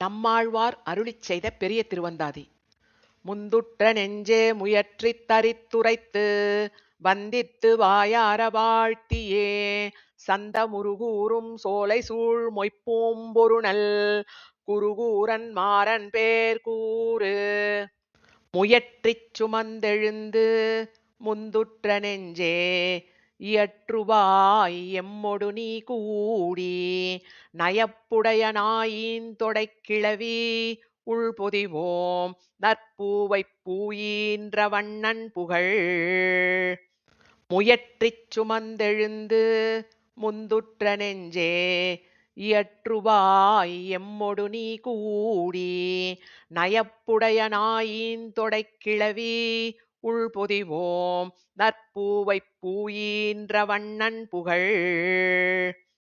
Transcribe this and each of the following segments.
நம்மாழ்வார் அருளிச் செய்த பெரிய திருவந்தாதி. முந்துற்ற நெஞ்சே முயற்றித் தரித்துரைத்து வந்தித்து வாயார வாழ்த்தியே. சந்த முருகூரும் சோலை சூழ் மொய்ப்பூம்பொருநல் குருகூரன் மாறன் பேர் கூறு. முயற்றிச் சுமந்தெழுந்து முந்துற்ற நெஞ்சே இயற்றுவாய் எம்மொடு நீ கூடி நயப்புடைய நாயின் உள்பொதிவோம் நற்பூவைப் பூயீன்ற வண்ணன் புகழ். முயற்றிச் சுமந்தெழுந்து முந்துற்ற நெஞ்சே இயற்றுவாய் எம்மொடு நீ கூடி நயப்புடைய நாயின் உள்பொதிவோம் நற்பூவைப் பூயீன்ற வண்ணன் புகழ்.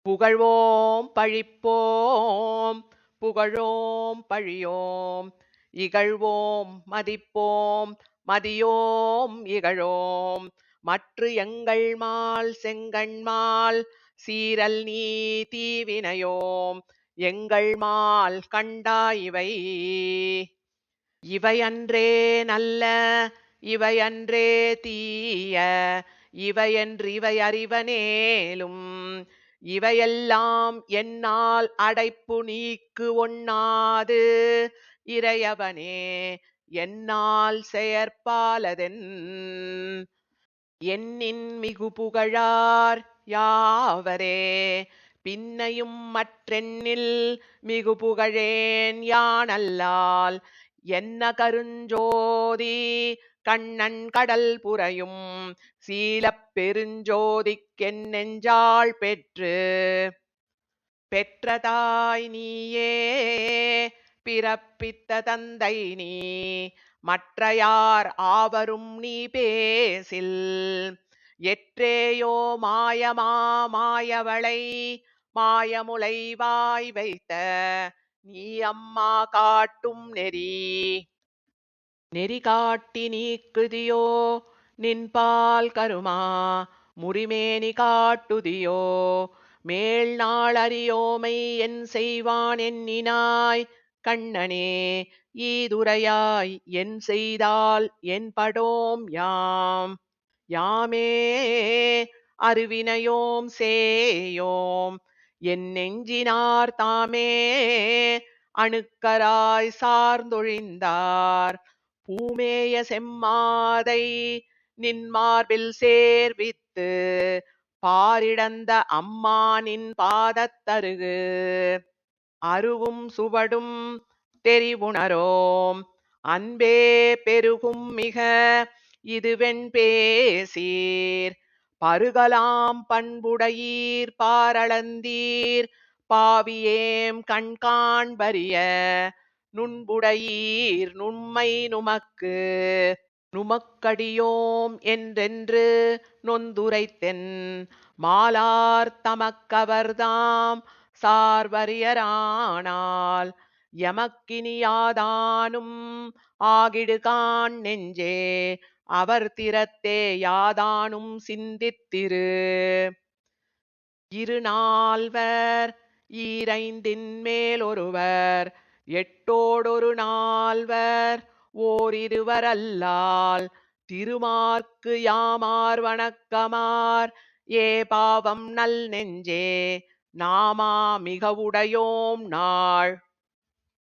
புகழ்வோம் பழிப்போம். புகழோம் பழியோம். இகழ்வோம் மதிப்போம். மதியோம் இகழோம். மற்று எங்கள் மால் செங்கண்மால் சீரல் நீ தீவினையோம் எங்கள் மால் கண்டா இவை. இவையன்றே நல்ல இவையன்றே தீய இவையன்று இவை அறிவனேலும் இவையெல்லாம் என்னால் அடைப்பு நீக்கு ஒண்ணாது. இறையவனே என்னால் செயற்பாலதென் எண்ணின் மிகு புகழார் யாவரே பின்னையும் மற்றெண்ணில் மிகு புகழேன் யானல்லால் என்ன கருஞ்சோதி கண்ணன் கடல் புரையும் சீலப் பெருஞ்சோதிக்கென் நெஞ்சாள் பெற்று பெற்றதாய் நீயே பிறப்பித்த தந்தை நீ மற்றையார் ஆவரும் நீ பேசில் எற்றேயோ மாயமா மாயவளை மாயமுலை வாய் வைத்த நீ அம்மா காட்டும் நெறி நெறிகாட்டி நீக்குதியோ நின்பால் கருமா? முறிமேனி காட்டுதியோ? மேல் நாள் அறியோமை என் செய்வான் எண்ணினாய். கண்ணனே ஈதுரையாய் என் செய்தால் என் படோம் யாம். யாமே அருவினையோம் சேயோம். என் நெஞ்சினார் தாமே அணுக்கராய் சார்ந்தொழிந்தார். பூமேய செம்மாதை நின்மார்பில் சேர்வித்து பாரிடந்த அம்மானின் பாதத்தருகு அருவும் சுவடும் தெரிவுணரோம். அன்பே பெருகும் மிக இதுவெண் பேசீர். பருகலாம் பண்புடையீர் பாரளந்தீர். பாவியேம் கண்காண்பரிய நுண்புடையீர் நுண்மை நுமக்கு நுமக்கடியோம் என்றென்று நொந்துரைத்தென் மாலார் தமக்கவர்தாம் சார்வரியரானால் எமக்கினியாதானும் ஆகிடுகான் நெஞ்சே அவர் திறத்தே யாதானும் சிந்தித்திரு. இருநால்வர் ஈரைந்தின் மேலொருவர் எட்டோடொரு நால்வர் ஓரிருவரல்லால் திருமார்க்கு யாமார் வணக்கமார். ஏ பாவம் நல் நெஞ்சே நாமா மிகவுடையோம் நாள்.